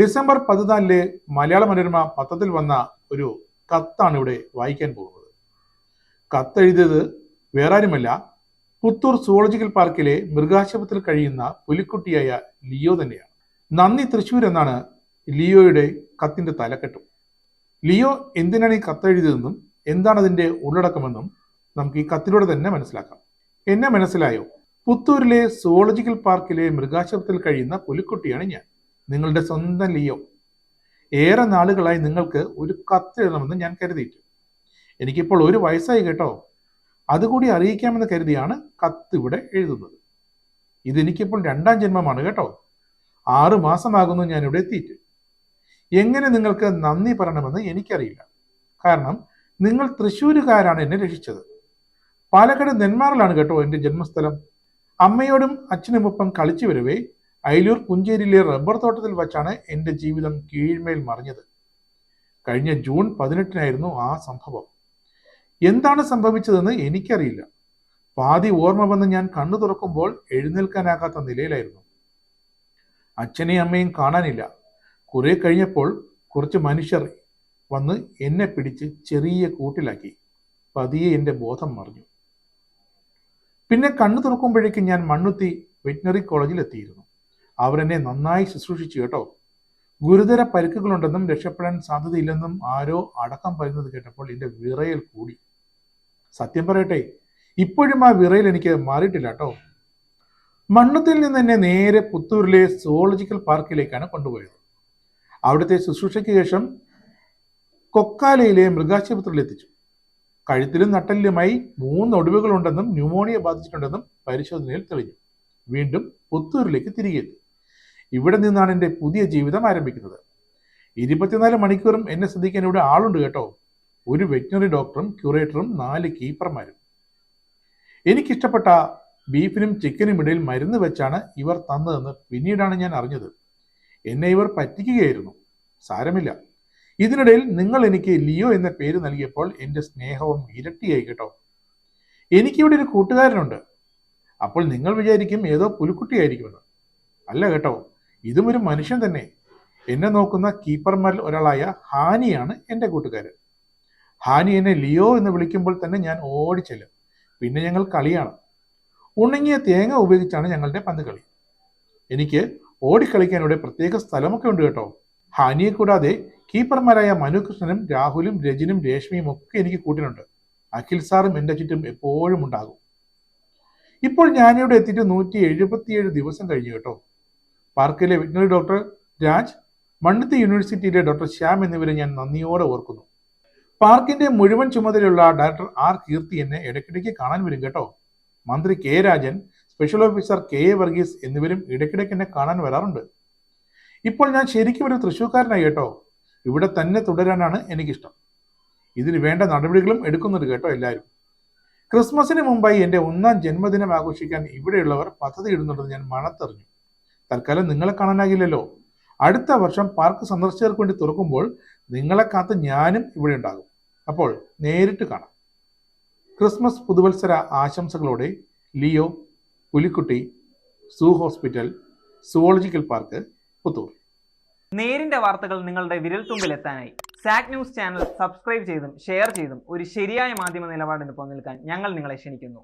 December പതിനാലിലെ മലയാള മനോരമ പത്രത്തിൽ വന്ന ഒരു കത്താണ് ഇവിടെ വായിക്കാൻ പോകുന്നത്. കത്തെഴുതിയത് വേറാരുമല്ല പുത്തൂർ സുവോളജിക്കൽ പാർക്കിലെ മൃഗാശുപത്രിയിൽ കഴിയുന്ന പുലിക്കുട്ടിയായ ലിയോ തന്നെയാണ്. നന്ദി തൃശൂർ എന്നാണ് ലിയോയുടെ കത്തിന്റെ തലക്കെട്ടും. ലിയോ എന്തിനാണ് ഈ കത്തെഴുതിയതെന്നും എന്താണ് അതിന്റെ ഉള്ളടക്കമെന്നും നമുക്ക് ഈ കത്തിലൂടെ തന്നെ മനസ്സിലാക്കാം. എന്നെ മനസ്സിലായോ? പുത്തൂരിലെ സുവോളജിക്കൽ പാർക്കിലെ മൃഗാശുപത്രിയിൽ കഴിയുന്ന പുലിക്കുട്ടിയാണ് ഞാൻ. നിങ്ങളുടെ സ്വന്തം ലിയോ. ഏറെ നാളുകളായി നിങ്ങൾക്ക് ഒരു കത്ത് എഴുതണമെന്ന് ഞാൻ കരുതിയിട്ടു. എനിക്കിപ്പോൾ ഒരു വയസ്സായി കേട്ടോ. അതുകൂടി അറിയിക്കാമെന്ന് കരുതിയാണ് കത്ത് ഇവിടെ എഴുതുന്നത്. ഇതെനിക്കിപ്പോൾ രണ്ടാം ജന്മമാണ് കേട്ടോ. ആറു മാസമാകുന്നു ഞാൻ ഇവിടെ എത്തിയിട്ട്. എങ്ങനെ നിങ്ങൾക്ക് നന്ദി പറയണമെന്ന് എനിക്കറിയില്ല. കാരണം നിങ്ങൾ തൃശ്ശൂരുകാരാണ് എന്നെ രക്ഷിച്ചത്. പാലക്കാട് നെന്മാറിലാണ് കേട്ടോ എന്റെ ജന്മസ്ഥലം. അമ്മയോടും അച്ഛനുമൊപ്പം കളിച്ചു വരവേ അയലൂർ പുഞ്ചേരിയിലെ റബ്ബർ തോട്ടത്തിൽ വച്ചാണ് എന്റെ ജീവിതം കീഴ്മേൽ മറിഞ്ഞത്. കഴിഞ്ഞ ജൂൺ പതിനെട്ടിനായിരുന്നു ആ സംഭവം. എന്താണ് സംഭവിച്ചതെന്ന് എനിക്കറിയില്ല. പാതി ഓർമ്മ വന്ന് ഞാൻ കണ്ണു തുറക്കുമ്പോൾ എഴുന്നേൽക്കാനാകാത്ത നിലയിലായിരുന്നു. അച്ഛനെയും അമ്മയും കാണാനില്ല. കുറെ കഴിഞ്ഞപ്പോൾ കുറച്ച് മനുഷ്യർ വന്ന് എന്നെ പിടിച്ച് ചെറിയ കൂട്ടിലാക്കി. പതിയെ എന്റെ ബോധം മറിഞ്ഞു. പിന്നെ കണ്ണു തുറക്കുമ്പോഴേക്കും ഞാൻ മണ്ണുത്തി വെറ്റിനറി കോളേജിൽ എത്തിയിരുന്നു അവരെന്നെ നന്നായി ശുശ്രൂഷിച്ചു കേട്ടോ. ഗുരുതര പരിക്കുകളുണ്ടെന്നും രക്ഷപ്പെടാൻ സാധ്യതയില്ലെന്നും ആരോ അടക്കം പറയുന്നത് കേട്ടപ്പോൾ എന്റെ വിറയൽ കൂടി. സത്യം പറയട്ടെ ഇപ്പോഴും ആ വിറയൽ എനിക്ക് മാറിയിട്ടില്ല കേട്ടോ. മണ്ണത്തിൽ നിന്ന് എന്നെ നേരെ പുത്തൂരിലെ സുവോളജിക്കൽ പാർക്കിലേക്കാണ് കൊണ്ടുപോയത്. അവിടുത്തെ ശുശ്രൂഷയ്ക്ക് ശേഷം കൊക്കാലയിലെ മൃഗാശുപത്രിയിൽ എത്തിച്ചു. കഴുത്തിലും നട്ടലിലുമായി മൂന്ന് ഒടിവുകളുണ്ടെന്നും ന്യൂമോണിയ ബാധിച്ചിട്ടുണ്ടെന്നും പരിശോധനയിൽ തെളിഞ്ഞു. വീണ്ടും പുത്തൂരിലേക്ക് തിരികെ എത്തി. ഇവിടെ നിന്നാണ് എന്റെ പുതിയ ജീവിതം ആരംഭിക്കുന്നത്. ഇരുപത്തിനാല് മണിക്കൂറും എന്നെ ശ്രദ്ധിക്കാൻ ഇവിടെ ആളുണ്ട് കേട്ടോ. ഒരു വെറ്റിനറി ഡോക്ടറും ക്യൂറേറ്ററും നാല് കീപ്പർമാരും എനിക്കിഷ്ടപ്പെട്ട ബീഫിനും ചിക്കനും ഇടയിൽ മരുന്ന് വെച്ചാണ് ഇവർ തന്നതെന്ന് പിന്നീടാണ് ഞാൻ അറിഞ്ഞത്. എന്നെ ഇവർ പറ്റിക്കുകയായിരുന്നു. സാരമില്ല. ഇതിനിടയിൽ നിങ്ങൾ എനിക്ക് ലിയോ എന്ന പേര് നൽകിയപ്പോൾ എന്റെ സ്നേഹവും ഇരട്ടിയായി കേട്ടോ. എനിക്കിവിടെ ഒരു കൂട്ടുകാരനുണ്ട്. അപ്പോൾ നിങ്ങൾ വിചാരിക്കും ഏതോ പുലിക്കുട്ടിയായിരിക്കുമെന്ന്. അല്ല കേട്ടോ ഇതും ഒരു മനുഷ്യൻ തന്നെ. എന്നെ നോക്കുന്ന കീപ്പർമാരിൽ ഒരാളായ ഹാനിയാണ് എന്റെ കൂട്ടുകാരൻ. ഹാനി എന്നെ ലിയോ എന്ന് വിളിക്കുമ്പോൾ തന്നെ ഞാൻ ഓടിച്ചെല്ലും. പിന്നെ ഞങ്ങൾ കളിയാണ്. ഉണങ്ങിയ തേങ്ങ ഉപയോഗിച്ചാണ് ഞങ്ങളുടെ പന്ത് കളി. എനിക്ക് ഓടിക്കളിക്കാൻ ഇവിടെ പ്രത്യേക സ്ഥലമൊക്കെ ഉണ്ട് കേട്ടോ. ഹാനിയെ കൂടാതെ കീപ്പർമാരായ മനുകൃഷ്ണനും രാഹുലും രജിനും രേഷ്മിയും ഒക്കെ എനിക്ക് കൂട്ടിനുണ്ട് അഖിൽ സാറും എന്റെ ചുറ്റും എപ്പോഴും ഉണ്ടാകും. ഇപ്പോൾ ഞാനിവിടെ എത്തിയിട്ട് നൂറ്റി എഴുപത്തിയേഴ് ദിവസം കഴിഞ്ഞു കേട്ടോ. പാർക്കിലെ വെറ്റിനറി ഡോക്ടർ രാജ് മണ്ണത്തി യൂണിവേഴ്സിറ്റിയിലെ ഡോക്ടർ ശ്യാം എന്നിവരെ ഞാൻ നന്ദിയോടെ ഓർക്കുന്നു. പാർക്കിന്റെ മുഴുവൻ ചുമതലയുള്ള ഡയറക്ടർ ആർ കീർത്തി എന്നെ ഇടയ്ക്കിടയ്ക്ക് കാണാൻ വരും കേട്ടോ. മന്ത്രി K Rajan special officer K A Varghese എന്നിവരും ഇടയ്ക്കിടയ്ക്ക് എന്നെ കാണാൻ വരാറുണ്ട്. ഇപ്പോൾ ഞാൻ ശരിക്കും ഒരു തൃശ്ശൂർക്കാരനായി കേട്ടോ. ഇവിടെ തന്നെ തുടരാനാണ് എനിക്കിഷ്ടം. ഇതിന് വേണ്ട നടപടികളും എടുക്കുന്നുണ്ട് കേട്ടോ എല്ലാവരും. ക്രിസ്മസിന് മുമ്പായി എന്റെ ഒന്നാം ജന്മദിനം ആഘോഷിക്കാൻ ഇവിടെയുള്ളവർ പദ്ധതി ഇടുന്നുണ്ടെന്ന് ഞാൻ മണത്തെറിഞ്ഞു. തൽക്കാലം നിങ്ങളെ കാണാനാകില്ലല്ലോ. അടുത്ത വർഷം പാർക്ക് സന്ദർശകർക്ക് വേണ്ടി തുറക്കുമ്പോൾ നിങ്ങളെ കാത്ത് ഞാനും ഇവിടെ ഉണ്ടാകും. അപ്പോൾ നേരിട്ട് കാണാം. ക്രിസ്മസ് പുതുവത്സര ആശംസകളോടെ Leo പുലിക്കുട്ടി zoo hospital zoological park Puthur. നേരിന്റെ വാർത്തകൾ നിങ്ങളുടെ വിരൽത്തുമ്പിൽ എത്താനായി സാക് ന്യൂസ് ചാനൽ സബ്സ്ക്രൈബ് ചെയ്തും ഷെയർ ചെയ്തും ഒരു ശരിയായ മാധ്യമ നിലപാടിന് നിൽക്കാൻ ഞങ്ങൾ നിങ്ങളെ ക്ഷണിക്കുന്നു.